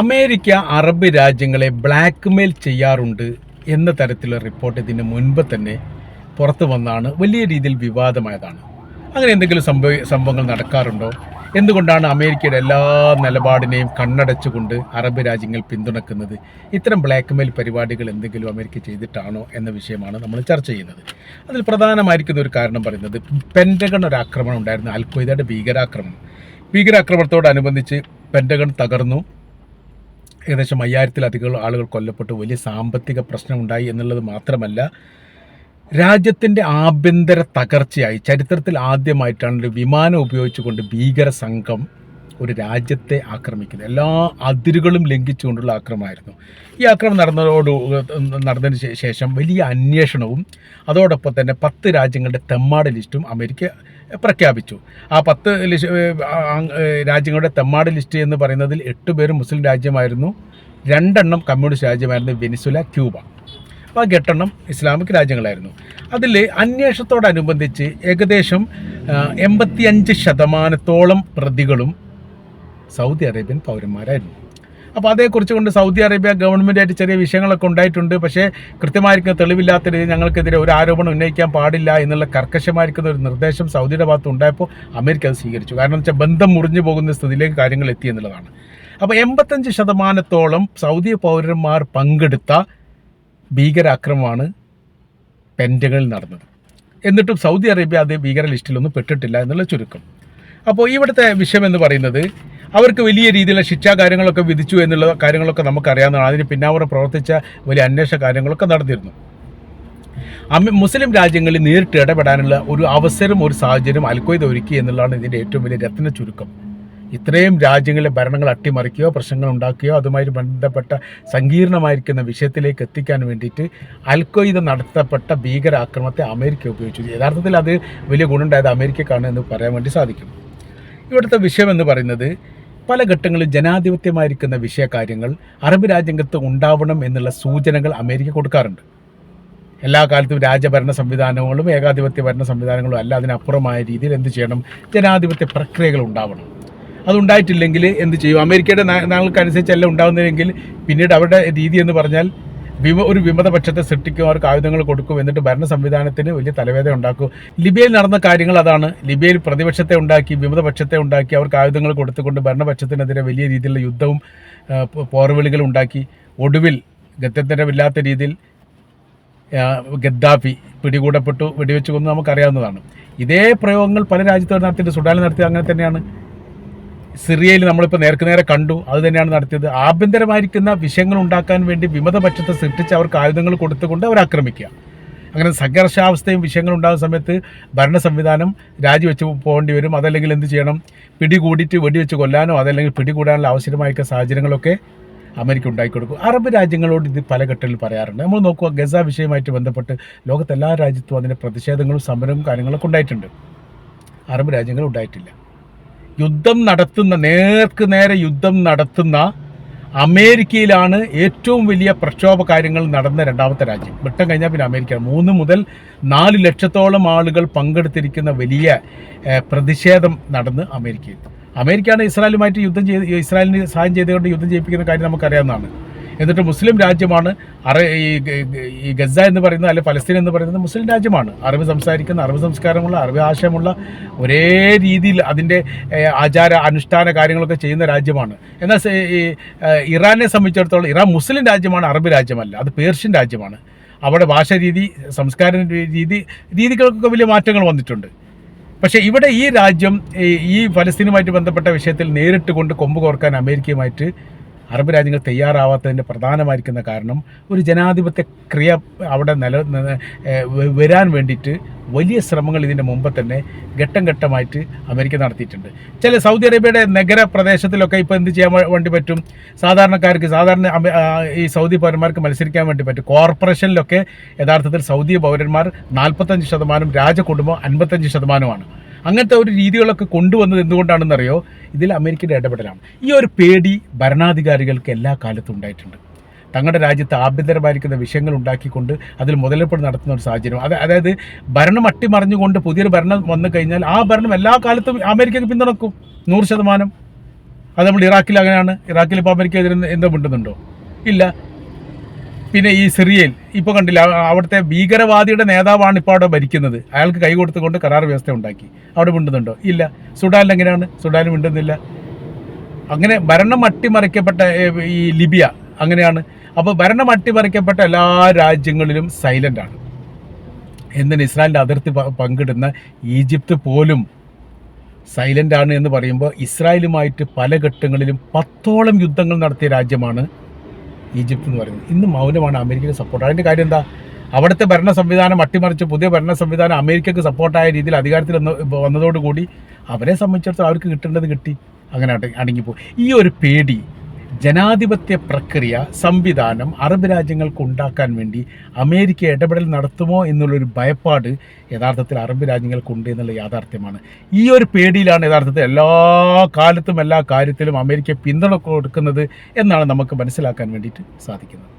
America Arab രാജ്യങ്ങളെ blackmail ചെയ്യാറുണ്ട് എന്ന തരത്തിലുള്ള റിപ്പോർട്ട് ഇതിന് മുൻപ് തന്നെ പുറത്തു വന്നാണ്. വലിയ രീതിയിൽ വിവാദമായതാണ്. അങ്ങനെ എന്തെങ്കിലും സംഭവ സംഭവങ്ങൾ നടക്കാറുണ്ടോ? എന്തുകൊണ്ടാണ് അമേരിക്കയുടെ എല്ലാ നിലപാടിനെയും കണ്ണടച്ചുകൊണ്ട് അറബ് രാജ്യങ്ങൾ പിന്തുണക്കുന്നത്? ഇത്തരം ബ്ലാക്ക്മെയിൽ പരിപാടികൾ എന്തെങ്കിലും അമേരിക്ക ചെയ്തിട്ടാണോ എന്ന വിഷയമാണ് നമ്മൾ ചർച്ച ചെയ്യുന്നത്. അതിൽ പ്രധാനമായിരിക്കുന്ന ഒരു കാരണം പറയുന്നത് പെന്റഗൺ ഒരു ആക്രമണം ഉണ്ടായിരുന്നു. അൽ ഖ്വയ്ദയുടെ ഭീകരാക്രമണം. ഭീകരാക്രമണത്തോടനുബന്ധിച്ച് പെന്റഗൺ തകർന്നു. ഏകദേശം അയ്യായിരത്തിലധികം ആളുകൾ കൊല്ലപ്പെട്ടു. വലിയ സാമ്പത്തിക പ്രശ്നമുണ്ടായി എന്നുള്ളത് മാത്രമല്ല രാജ്യത്തിന്റെ ആഭ്യന്തര തകർച്ചയായി. ചരിത്രത്തിൽ ആദ്യമായിട്ടാണ് ഒരു വിമാനം ഉപയോഗിച്ചുകൊണ്ട് ഭീകര സംഘം ഒരു രാജ്യത്തെ ആക്രമിക്കുന്നത്. എല്ലാ അതിരുകളും ലംഘിച്ചുകൊണ്ടുള്ള ആക്രമണമായിരുന്നു. ഈ ആക്രമണം നടന്നതോട് നടന്നതിന് ശേഷം വലിയ അന്വേഷണവും അതോടൊപ്പം തന്നെ പത്ത് രാജ്യങ്ങളുടെ തെമ്മാട് ലിസ്റ്റും അമേരിക്ക പ്രഖ്യാപിച്ചു. ആ പത്ത് രാജ്യങ്ങളുടെ തെമ്മാട് ലിസ്റ്റ് എന്ന് പറയുന്നതിൽ എട്ട് പേരും മുസ്ലിം രാജ്യമായിരുന്നു. രണ്ടെണ്ണം കമ്മ്യൂണിസ്റ്റ് രാജ്യമായിരുന്നു വെനിസുല ക്യൂബ. ബാക്കി എട്ടെണ്ണം ഇസ്ലാമിക് രാജ്യങ്ങളായിരുന്നു. അതിൽ അന്വേഷണത്തോടനുബന്ധിച്ച് ഏകദേശം എൺപത്തിയഞ്ച് ശതമാനത്തോളം പ്രതികളും സൗദി അറേബ്യൻ പൗരന്മാരായിരുന്നു. അപ്പോൾ അതേക്കുറിച്ച് കൊണ്ട് സൗദി അറേബ്യ ഗവൺമെന്റായിട്ട് ചെറിയ വിഷയങ്ങളൊക്കെ ഉണ്ടായിട്ടുണ്ട്. പക്ഷേ കൃത്യമായിരിക്കുന്ന തെളിവില്ലാത്ത രീതിയിൽ ഞങ്ങൾക്കെതിരെ ഒരു ആരോപണം ഉന്നയിക്കാൻ പാടില്ല എന്നുള്ള കർക്കശമായിരിക്കുന്ന ഒരു നിർദ്ദേശം സൗദിയുടെ ഭാഗത്ത് ഉണ്ടായപ്പോൾ അമേരിക്ക അത് സ്വീകരിച്ചു. കാരണം വെച്ചാൽ ബന്ധം മുറിഞ്ഞു പോകുന്ന സ്ഥിതിയിലേക്ക് കാര്യങ്ങൾ എത്തി എന്നുള്ളതാണ്. അപ്പോൾ എൺപത്തഞ്ച് ശതമാനത്തോളം സൗദി പൗരന്മാർ പങ്കെടുത്ത ഭീകരാക്രമമാണ് പെന്റകളിൽ നടന്നത്. എന്നിട്ടും സൗദി അറേബ്യ അത് ഭീകര ലിസ്റ്റിലൊന്നും പെട്ടിട്ടില്ല എന്നുള്ള ചുരുക്കം. അപ്പോൾ ഇവിടുത്തെ വിഷയം എന്ന് പറയുന്നത് അവർക്ക് വലിയ രീതിയിലുള്ള ശിക്ഷാ കാര്യങ്ങളൊക്കെ വിധിച്ചു എന്നുള്ള കാര്യങ്ങളൊക്കെ നമുക്കറിയാവുന്നതാണ്. അതിന് പിന്നാവറ പ്രവർത്തിച്ച വലിയ അന്വേഷണ കാര്യങ്ങളൊക്കെ നടന്നിരുന്നു. മുസ്ലിം രാജ്യങ്ങളിൽ നേരിട്ട് ഇടപെടാനുള്ള ഒരു അവസരം ഒരു സാഹചര്യം അൽക്കൊയ്ത് ഒരുക്കി എന്നുള്ളതാണ് ഇതിന്റെ ഏറ്റവും വലിയ രത്ന ചുരുക്കം. ഇത്രയും രാജ്യങ്ങളിലെ ഭരണങ്ങൾ അട്ടിമറിക്കുകയോ പ്രശ്നങ്ങൾ ഉണ്ടാക്കുകയോ അതുമായി ബന്ധപ്പെട്ട സങ്കീർണമായിരിക്കുന്ന വിഷയത്തിലേക്ക് എത്തിക്കാൻ വേണ്ടിയിട്ട് അൽക്കൊയ്ത് നടത്തപ്പെട്ട ഭീകരാക്രമണത്തെ അമേരിക്ക ഉപയോഗിച്ചു. യഥാർത്ഥത്തിൽ അത് വലിയ ഗുണമുണ്ടായത് അമേരിക്കക്കാണ് എന്ന് പറയാൻ വേണ്ടി സാധിക്കും. ഇവിടുത്തെ വിഷയം എന്ന് പറയുന്നത് പല ഘട്ടങ്ങളിൽ ജനാധിപത്യമായിരിക്കുന്ന വിഷയകാര്യങ്ങൾ അറബ് രാജ്യത്ത് ഉണ്ടാവണം എന്നുള്ള സൂചനകൾ അമേരിക്ക കൊടുക്കാറുണ്ട്. എല്ലാ കാലത്തും രാജഭരണ സംവിധാനങ്ങളും ഏകാധിപത്യ ഭരണ സംവിധാനങ്ങളും അല്ല അതിനപ്പുറമായ രീതിയിൽ എന്ത് ചെയ്യണം? ജനാധിപത്യ പ്രക്രിയകൾ ഉണ്ടാവണം. അതുണ്ടായിട്ടില്ലെങ്കിൽ എന്ത് ചെയ്യും? അമേരിക്കയുടെ നാങ്ങൾക്കനുസരിച്ചല്ല ഉണ്ടാകുന്നതെങ്കിൽ പിന്നീട് അവരുടെ രീതി എന്ന് പറഞ്ഞാൽ വിമ ഒരു വിമതപക്ഷത്തെ സൃഷ്ടിക്കും അവർക്ക് ആയുധങ്ങൾ കൊടുക്കും എന്നിട്ട് ഭരണ സംവിധാനത്തിന് വലിയ തലവേദന ഉണ്ടാക്കും. ലിബിയയിൽ നടന്ന കാര്യങ്ങൾ അതാണ്. ലിബിയയിൽ പ്രതിപക്ഷത്തെ ഉണ്ടാക്കി വിമതപക്ഷത്തെ ഉണ്ടാക്കി അവർക്ക് ആയുധങ്ങൾ കൊടുത്തുകൊണ്ട് ഭരണപക്ഷത്തിനെതിരെ വലിയ രീതിയിലുള്ള യുദ്ധവും പോർവിളികളും ഉണ്ടാക്കി. ഒടുവിൽ ഗത്യന്തരമില്ലാത്ത രീതിയിൽ ഗദ്ദാഫി പിടികൂടപ്പെട്ടു വെടിവെച്ചു കൊന്നു നമുക്കറിയാവുന്നതാണ്. ഇതേ പ്രയോഗങ്ങൾ പല രാജ്യത്തും നടത്തിയിട്ട് സുഡാനിൽ നടത്തിയത് അങ്ങനെ തന്നെയാണ്. സിറിയയിൽ നമ്മളിപ്പോൾ നേർക്കു നേരെ കണ്ടു. അത് തന്നെയാണ് നടത്തിയത്. ആഭ്യന്തരമായിരിക്കുന്ന വിഷയങ്ങൾ ഉണ്ടാക്കാൻ വേണ്ടി വിമതപക്ഷത്തെ സൃഷ്ടിച്ച് അവർക്ക് ആയുധങ്ങൾ കൊടുത്തുകൊണ്ട് അവർ ആക്രമിക്കുക. അങ്ങനെ സംഘർഷാവസ്ഥയും വിഷയങ്ങൾ ഉണ്ടാകുന്ന സമയത്ത് ഭരണ സംവിധാനം രാജിവെച്ച് പോകേണ്ടി വരും. അതല്ലെങ്കിൽ എന്ത് ചെയ്യണം? പിടികൂടിയിട്ട് വെടിവെച്ച് കൊല്ലാനോ അതല്ലെങ്കിൽ പിടികൂടാനുള്ള ആവശ്യമായിരിക്കുന്ന സാഹചര്യങ്ങളൊക്കെ അമേരിക്ക ഉണ്ടാക്കിക്കൊടുക്കും. അറബ് രാജ്യങ്ങളോട് ഇത് പല ഘട്ടങ്ങളിൽ പറയാറുണ്ട്. നമ്മൾ നോക്കുക ഗസ വിഷയമായിട്ട് ബന്ധപ്പെട്ട് ലോകത്തെല്ലാ രാജ്യത്തും അതിന്റെ പ്രതിഷേധങ്ങളും സമരവും കാര്യങ്ങളൊക്കെ ഉണ്ടായിട്ടുണ്ട്. അറബ് രാജ്യങ്ങൾ ഉണ്ടായിട്ടില്ല. യുദ്ധം നടത്തുന്ന നേർക്ക് നേരെ യുദ്ധം നടത്തുന്ന അമേരിക്കയിലാണ് ഏറ്റവും വലിയ പ്രക്ഷോഭ കാര്യങ്ങൾ നടന്ന രണ്ടാമത്തെ രാജ്യം. ബ്രിട്ടൻ കഴിഞ്ഞാൽ പിന്നെ അമേരിക്ക. മൂന്ന് മുതൽ നാല് ലക്ഷത്തോളം ആളുകൾ പങ്കെടുത്തിരിക്കുന്ന വലിയ പ്രതിഷേധം നടന്ന് അമേരിക്കയിൽ. അമേരിക്കയാണ് ഇസ്രായേലുമായിട്ട് യുദ്ധം ചെയ്ത് ഇസ്രായേലിന് സഹായം ചെയ്തുകൊണ്ട് യുദ്ധം ചെയ്യിപ്പിക്കുന്ന കാര്യം നമുക്കറിയാവുന്നതാണ്. എന്നിട്ട് മുസ്ലിം രാജ്യമാണ് അറ ഈ ഗസ എന്ന് പറയുന്നത് അല്ലെങ്കിൽ ഫലസ്തീൻ എന്ന് പറയുന്നത് മുസ്ലിം രാജ്യമാണ്. അറിവ് സംസാരിക്കുന്ന അറിവ് സംസ്കാരമുള്ള അറിവ് ആശയമുള്ള ഒരേ രീതിയിൽ അതിന്റെ ആചാര അനുഷ്ഠാന കാര്യങ്ങളൊക്കെ ചെയ്യുന്ന രാജ്യമാണ്. എന്നാൽ ഈ ഇറാനെ സംബന്ധിച്ചിടത്തോളം ഇറാൻ മുസ്ലിം രാജ്യമാണ് അറബ് രാജ്യമല്ല. അത് പേർഷ്യൻ രാജ്യമാണ്. അവിടെ ഭാഷ രീതി സംസ്കാര രീതി രീതികൾക്കൊക്കെ വലിയ മാറ്റങ്ങൾ വന്നിട്ടുണ്ട്. പക്ഷേ ഇവിടെ ഈ രാജ്യം ഈ ഫലസ്തീനുമായിട്ട് ബന്ധപ്പെട്ട വിഷയത്തിൽ നേരിട്ട് കൊണ്ട് കൊമ്പ് കോർക്കാൻ അമേരിക്കയുമായിട്ട് അറബ് രാജ്യങ്ങൾ തയ്യാറാവാത്തതിന്റെ പ്രധാനമായിരിക്കുന്ന കാരണം ഒരു ജനാധിപത്യ ക്രിയ അവിടെ നില വരാൻ വേണ്ടിയിട്ട് വലിയ ശ്രമങ്ങൾ ഇതിന്റെ മുമ്പ് തന്നെ ഘട്ടം ഘട്ടമായിട്ട് അമേരിക്ക നടത്തിയിട്ടുണ്ട്. ചില സൗദി അറേബ്യയുടെ നഗര പ്രദേശത്തിലൊക്കെ ഇപ്പോൾ എന്ത് ചെയ്യാൻ വേണ്ടി പറ്റും? സാധാരണക്കാർക്ക് സാധാരണ ഈ സൗദി പൗരന്മാർക്ക് മത്സരിക്കാൻ വേണ്ടി പറ്റും. കോർപ്പറേഷനിലൊക്കെ യഥാർത്ഥത്തിൽ സൗദി പൗരന്മാർ നാൽപ്പത്തഞ്ച് ശതമാനം രാജകുടുംബം അൻപത്തഞ്ച് ശതമാനമാണ്. അങ്ങനത്തെ ഒരു രീതികളൊക്കെ കൊണ്ടുവന്നത് എന്തുകൊണ്ടാണെന്നറിയോ? ഇതിൽ അമേരിക്കയുടെ ഇടപെടലാണ്. ഈ ഒരു പേടി ഭരണാധികാരികൾക്ക് എല്ലാ കാലത്തും ഉണ്ടായിട്ടുണ്ട്. തങ്ങളുടെ രാജ്യത്ത് ആഭ്യന്തരമായിരിക്കുന്ന വിഷയങ്ങൾ ഉണ്ടാക്കിക്കൊണ്ട് അതിൽ മുതലെടുപ്പ് നടത്തുന്ന ഒരു സാഹചര്യം. അത് അതായത് ഭരണം അട്ടിമറിഞ്ഞുകൊണ്ട് പുതിയൊരു ഭരണം വന്നു കഴിഞ്ഞാൽ ആ ഭരണം എല്ലാ കാലത്തും അമേരിക്കയ്ക്ക് പിന്തുണക്കും. നൂറ് ശതമാനം. അത് നമ്മൾ ഇറാഖിൽ അങ്ങനെയാണ്. ഇറാഖിൽ ഇപ്പോൾ അമേരിക്ക എതിരെ എന്തോ മിണ്ടുന്നുണ്ടോ? ഇല്ല. പിന്നെ ഈ സിറിയയിൽ ഇപ്പോൾ കണ്ടില്ല അവിടുത്തെ ഭീകരവാദിയുടെ നേതാവാണ് ഇപ്പോൾ അവിടെ ഭരിക്കുന്നത്. അയാൾക്ക് കൈ കൊടുത്തുകൊണ്ട് കരാർ വ്യവസ്ഥ ഉണ്ടാക്കി. അവിടെ മിണ്ടുന്നുണ്ടോ? ഇല്ല. സുഡാനിൽ എങ്ങനെയാണ്? സുഡാനിൽ മിണ്ടുന്നില്ല. അങ്ങനെ ഭരണം അട്ടിമറിക്കപ്പെട്ട ഈ ലിബിയ അങ്ങനെയാണ്. അപ്പോൾ ഭരണം അട്ടിമറിക്കപ്പെട്ട എല്ലാ രാജ്യങ്ങളിലും സൈലന്റ് ആണ്. എന്തിന് ഇസ്രായേലിന്റെ അതിർത്തി പങ്കിടുന്ന ഈജിപ്ത് പോലും സൈലന്റ് ആണ് എന്ന് പറയുമ്പോൾ ഇസ്രായേലുമായിട്ട് പല ഘട്ടങ്ങളിലും പത്തോളം യുദ്ധങ്ങൾ നടത്തിയ രാജ്യമാണ് ഈജിപ്ത് എന്ന് പറയുന്നത്. ഇന്ന് മൗനമാണ് അമേരിക്കയ്ക്ക് സപ്പോർട്ട് അതിന്റെ കാര്യം എന്താ? അവിടുത്തെ ഭരണ സംവിധാനം അട്ടിമറിച്ച് പുതിയ ഭരണ സംവിധാനം അമേരിക്കക്ക് സപ്പോർട്ടായ രീതിയിൽ അധികാരത്തിൽ വന്ന് വന്നതോടുകൂടി അവരെ സംബന്ധിച്ചിടത്തോളം അവർക്ക് കിട്ടേണ്ടത് കിട്ടി. അങ്ങനെ അടങ്ങി അടങ്ങിപ്പോയി. ഈ ഒരു പേടി ജനാധിപത്യ പ്രക്രിയ സംവിധാനം അറബ് രാജ്യങ്ങൾക്ക് ഉണ്ടാക്കാൻ വേണ്ടി അമേരിക്ക ഇടപെടൽ നടത്തുമോ എന്നുള്ളൊരു ഭയപ്പാട് യഥാർത്ഥത്തിൽ അറബ് രാജ്യങ്ങൾക്കുണ്ട് എന്നുള്ള യാഥാർത്ഥ്യമാണ്. ഈ ഒരു പേടിയിലാണ് യഥാർത്ഥത്തിൽ എല്ലാ കാലത്തും എല്ലാ കാര്യത്തിലും അമേരിക്ക പിന്തുണ കൊടുക്കുന്നത് എന്നാണ് നമുക്ക് മനസ്സിലാക്കാൻ വേണ്ടിയിട്ട് സാധിക്കുന്നത്.